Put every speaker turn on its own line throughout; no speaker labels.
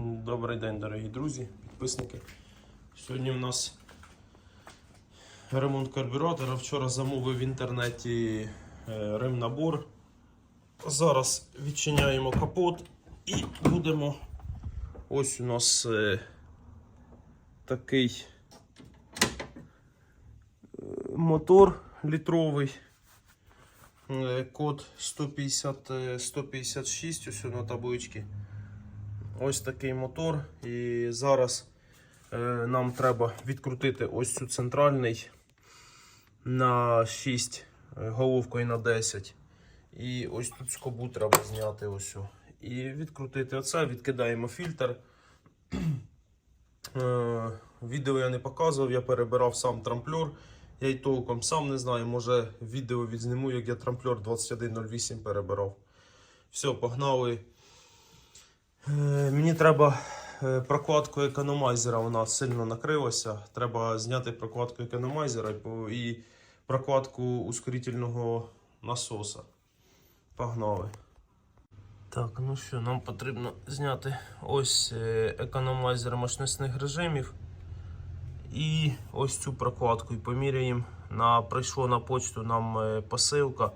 Добрий день, дорогі друзі, підписники. Сьогодні в нас ремонт карбюратора. Вчора замовив в інтернеті е, ремнабор. Зараз відчиняємо капот і будемо. Ось у нас е, такий е, мотор літровий. Код 150, е, 156, ось на табличці. Ось такий мотор. І зараз е, нам треба відкрутити ось цю центральний на 6 е, головкою на 10. І ось тут скобу треба зняти ось. І відкрутити оце, відкидаємо фільтр. Е, Відео я не показував, я перебирав сам трамплер. Я й толком сам не знаю, може відео відзніму, як я трамплер 2108 перебирав. Все, погнали. Мені треба е, прокладку економайзера, вона сильно накрилася. Треба зняти прокладку економайзера і прокладку ускорительного насоса. Погнали. Так, ну що, нам потрібно зняти ось е, економайзер мощностних режимів. І ось цю прокладку і поміряємо. На, прийшло на почту нам е, посилка.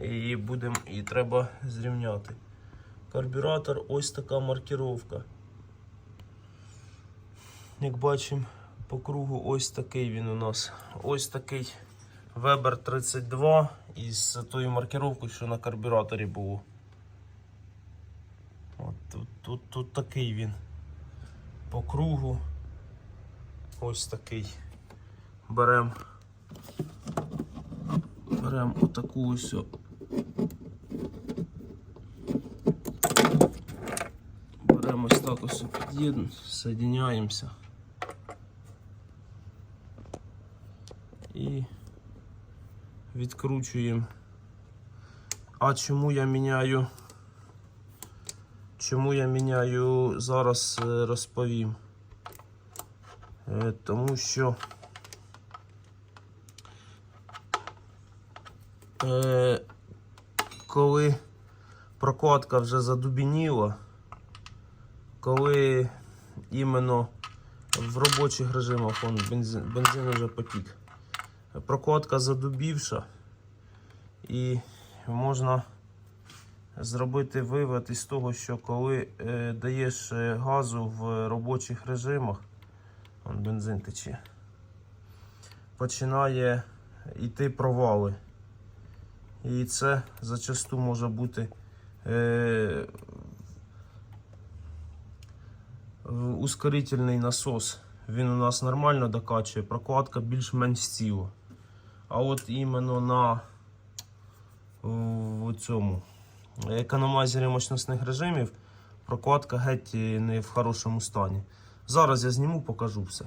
І будемо, і треба зрівняти. Карбюратор, ось така маркіровка. Як бачимо, по кругу ось такий він у нас. Ось такий Weber 32 із тою маркіровкою, що на карбюраторі було. От тут, тут, тут такий він. По кругу. Ось такий. Беремо. Беремо отаку ось. Беремо ось під'єднуємо, соединяємося. І відкручуємо. А чому я міняю? Чому я міняю зараз е, розповім. Е, Тому що е, коли прокладка вже задубініла, коли іменно в робочих режимах он, бензин, бензин вже потік. Прокладка задубівша і можна зробити вивод із того, що коли е, даєш е, газу в робочих режимах, он бензин тече, починає йти провали. І це зачасту може бути е, в- ускорительний насос. Він у нас нормально докачує, прокладка більш-менш ціла. А от іменно на в цьому економайзері мощностних режимів прокладка геть не в хорошому стані. Зараз я зніму, покажу все.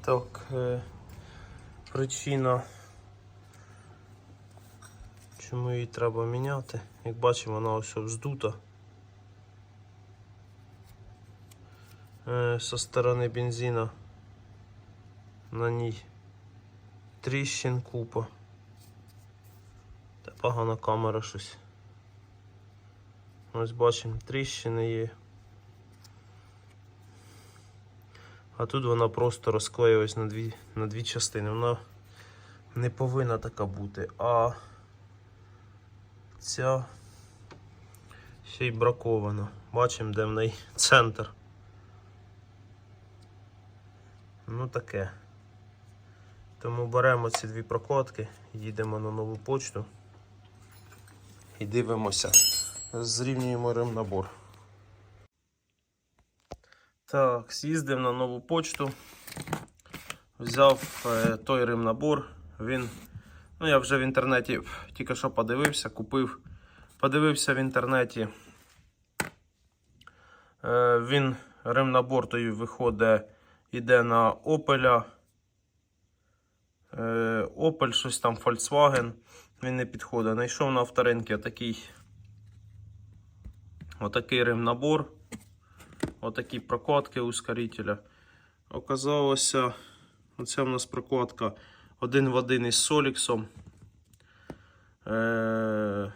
Так, е, причина, чому її треба міняти. Як бачимо, вона ось вздута. Со сторони бензина на ній тріщин купа. Та погана камера щось. Ось бачимо, тріщини є. А тут вона просто розклеїлась на дві, на дві частини. Вона не повинна така бути. А ця ще й бракована. Бачимо, де в неї центр. Ну таке. Тому беремо ці дві прокладки, їдемо на нову почту і дивимося. Зрівнюємо ремнабор. Так, з'їздив на нову почту. Взяв е, той ремнабор. Він. Ну, я вже в інтернеті тільки що подивився, купив. Подивився в інтернеті. Е, він ремнабор той виходить, іде на Opel. Е, Opel, щось там Volkswagen. Він не підходить. Знайшов на авторинці такий отакий ремнабор. Отакі прокладки ускорителя. Оказалося, оця в нас прокладка один в один із Соліксом. Е-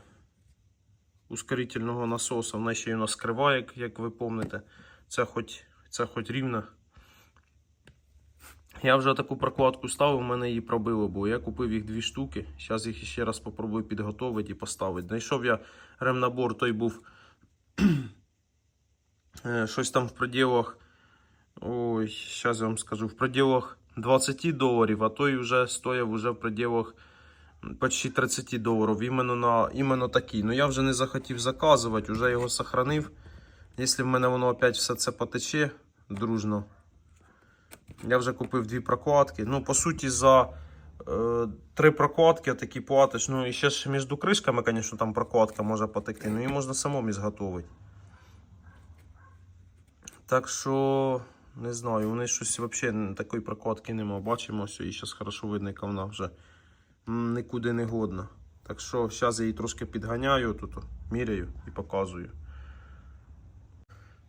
ускорительного насоса. Вона ще й у нас крива, як, ви пам'ятаєте. Це хоч, це хоч рівно. Я вже таку прокладку ставив, у мене її пробило, бо я купив їх дві штуки. Зараз їх ще раз попробую підготувати і поставити. Знайшов я ремнабор, той був е, щось там в пределах. Ой, зараз я вам скажу, в пределах 20 доларів, а той вже стояв уже в пределах почти 30 доларів. Іменно, на, іменно такий. Ну я вже не захотів заказувати, вже його сохранив. Якщо в мене воно опять все це потече дружно. Я вже купив дві прокладки. Ну, по суті, за е, три прокладки такі платиш. Ну, і ще ж між кришками, звісно, там прокладка може потекти. Ну, її можна самому зготовити. Так що, не знаю, вони щось взагалі такої прокладки нема. Бачимо, все, і зараз хорошо видно, яка вона вже нікуди не годна. Так що, зараз я її трошки підганяю, тут міряю і показую.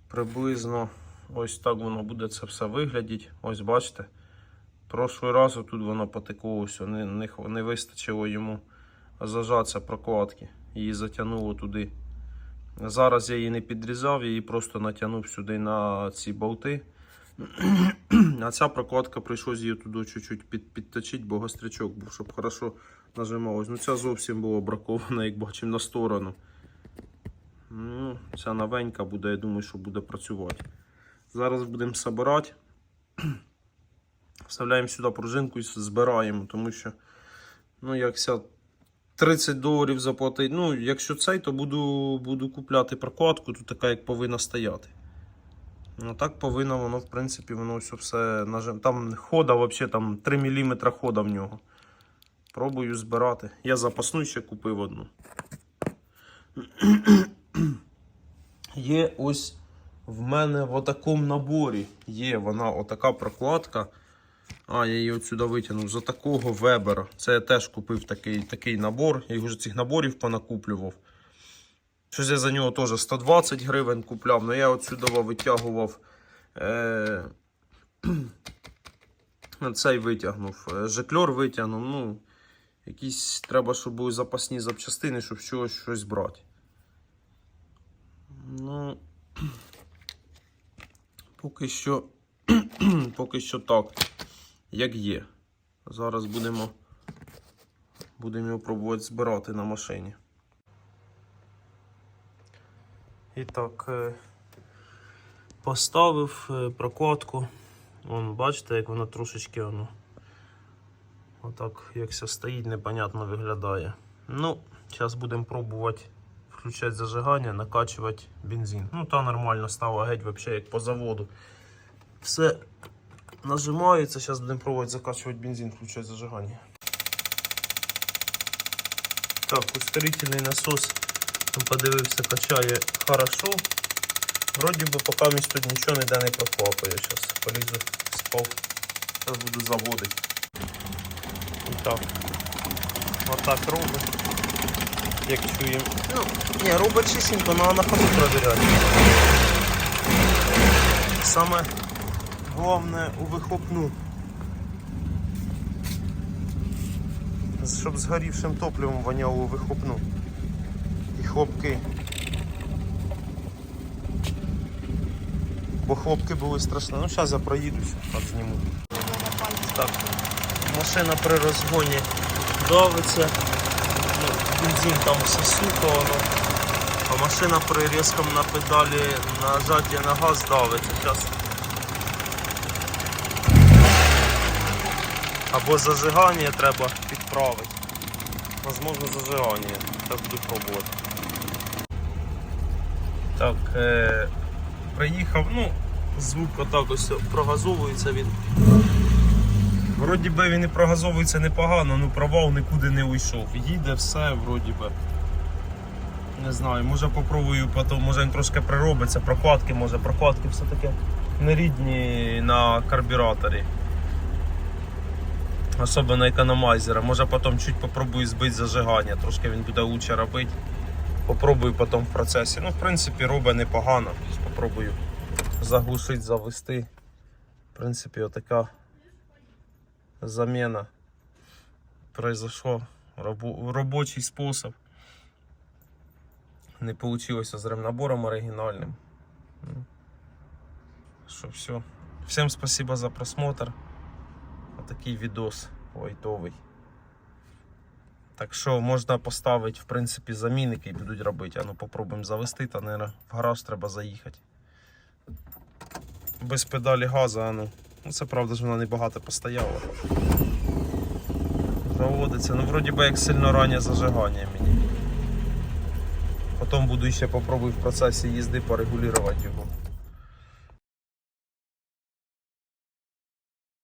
Приблизно ось так воно буде це все виглядіти. Ось бачите. Прошлий раз тут воно потекло, не, не, не вистачило йому зажатися прокладки. Її затягнуло туди. Зараз я її не підрізав, її просто натягнув сюди на ці болти. А ця прокладка прийшлось її туди чуть-чуть під, підточити, бо гострячок був, щоб хорошо нажималось. Ну ця зовсім була бракована, як бачимо, на сторону. Ну, ця новенька буде, я думаю, що буде працювати. Зараз будемо збирати. Вставляємо сюди пружинку і збираємо, тому що, ну, якся 30 доларів заплатить. Ну, якщо цей, то буду, буду купляти прокладку, тут така, як повинна стояти. Ну так повинно воно, в принципі, воно все все нажим. Там хода, взагалі, там 3 мм хода в нього. Пробую збирати. Я запасну ще купив одну. Є ось в мене в такому наборі. Є вона отака прокладка. А, я її отсюди витягнув за такого вебера. Це я теж купив такий, такий набор. Я їх вже цих наборів понакуплював. Щось я за нього теж 120 гривень купляв, але я отсюди витягував. Е... Цей витягнув. е, Жекльор витягнув. Ну, якісь треба, щоб були запасні запчастини, щоб щось, щось брати. Ну, поки що, поки що так, як є. Зараз будемо, будемо його пробувати збирати на машині. І так, е, поставив е, прокладку. Вон, бачите, як воно трошечки воно. Отак, як все стоїть, непонятно виглядає. Ну, зараз будемо пробувати включати зажигання, накачувати бензин. Ну, та нормально стало геть взагалі як по заводу. Все нажимається, зараз будемо пробувати закачувати бензин, включати зажигання. Так, ускорительний насос подивився, качає хорошо. Вроді би поки місць тут нічого ніде не прохлапає. Зараз полізу спав. Зараз буду заводити. І так. Отак робить. Як чуємо. Ну, ні, робить чистенько, але на ходу провіряти. Саме головне у вихлопну. Щоб згорівшим топливом воняло у вихлопну. І хлопки. Бо хлопки були страшні. Ну зараз я проїдусь, так зніму. Так, машина при розгоні давиться. Ну, бензин там все сухо воно. А машина при різкому на педалі нажатті на газ давиться. Зараз. Або зажигання треба підправити. Возможно зажигання. Так буду пробувати. Так, е, приїхав, ну, звук отак ось прогазовується він. Вроді би він і прогазовується непогано, ну провал нікуди не уйшов. Їде все, вроді би. Не знаю, може попробую потім, може він трошки приробиться, прокладки, може прокладки все-таки не рідні на карбюраторі. Особливо економайзера. Може потім чуть попробую збити зажигання, трошки він буде лучше робити. Попробую потім в процесі. Ну, в принципі, робить непогано. Попробую заглушити, завести. В принципі, отака замена произошла. Рабо- робочий спосіб. Не вийшло з ремнабором оригінальним. Що все. Всім спасибо за просмотр. Отакий відос лайтовий. Так що можна поставити, в принципі, замінники і будуть робити. А ну попробуємо завести, та наверное, в гараж треба заїхати. Без педалі газу, а ну. Ну це правда ж вона небагато постояла. Заводиться. Ну вроді би як сильно раннє зажигання мені. Потім буду ще попробую в процесі їзди порегулювати його.